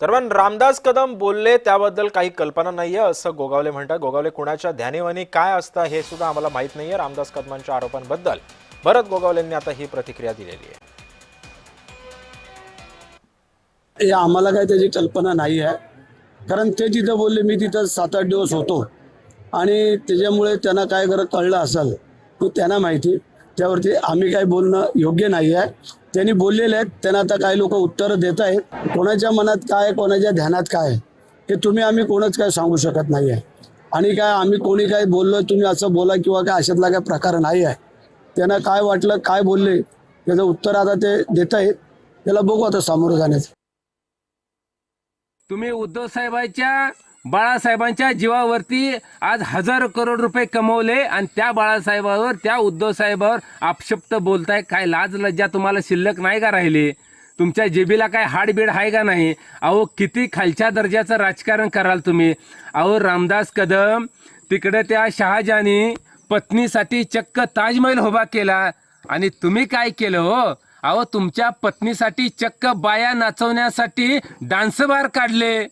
दरम्यान रामदास कदम बोलले त्याबद्दल काही कल्पना नाहीये असं गोगावले म्हणतात. गोगावले कुणाच्या ध्यानीवानी काय असतं हे सुद्धा आम्हाला माहीत नाहीये रामदास कदमांच्या आरोपांबद्दल. भरत गोगावलेंनी आता ही प्रतिक्रिया दिलेली आहे. आम्हाला काय त्याची कल्पना नाही आहे कारण ते जिथं बोलले मी तिथं सात आठ दिवस होतो. आणि त्याच्यामुळे त्यांना काय करत कळलं असेल तू त्यांना माहिती. त्यावरती आम्ही काय बोलणं योग्य नाही आहे. त्यांनी बोललेले आहेत. त्यांना आता काही लोक उत्तरं देत आहेत. कोणाच्या मनात काय कोणाच्या ध्यानात काय आहे, हे तुम्ही आम्ही कोणच काय सांगू शकत नाही आहे. आणि काय आम्ही कोणी काय बोललो तुम्ही असं बोला किंवा काय अशातला काय प्रकार नाही आहे. त्यांना काय वाटलं काय बोलले त्याचं उत्तर आता ते देत आहेत. त्याला बघू आता सामोरं जाण्याचं. तुम्ही उद्धव साहेबांच्या बाळासाहेबांच्या जीवावरती आज हजारो करोड रुपये कमवले आणि त्या बाळासाहेबावर त्या उद्धव साहेबावर आपशप्त बोलताय. काय लाज लज्जा तुम्हाला शिल्लक नाही का राहिली? तुमच्या जेबीला काय हाडबीड आहे का नाही? अहो किती खालच्या दर्जाचं राजकारण कराल तुम्ही? अहो रामदास कदम तिकडे त्या शहाजानी पत्नीसाठी चक्क ताजमहल उभा केला. आणि तुम्ही काय केलं हो? अहो तुमच्या पत्नीसाठी चक्क बाया नाचवण्यासाठी डान्स बार काढले.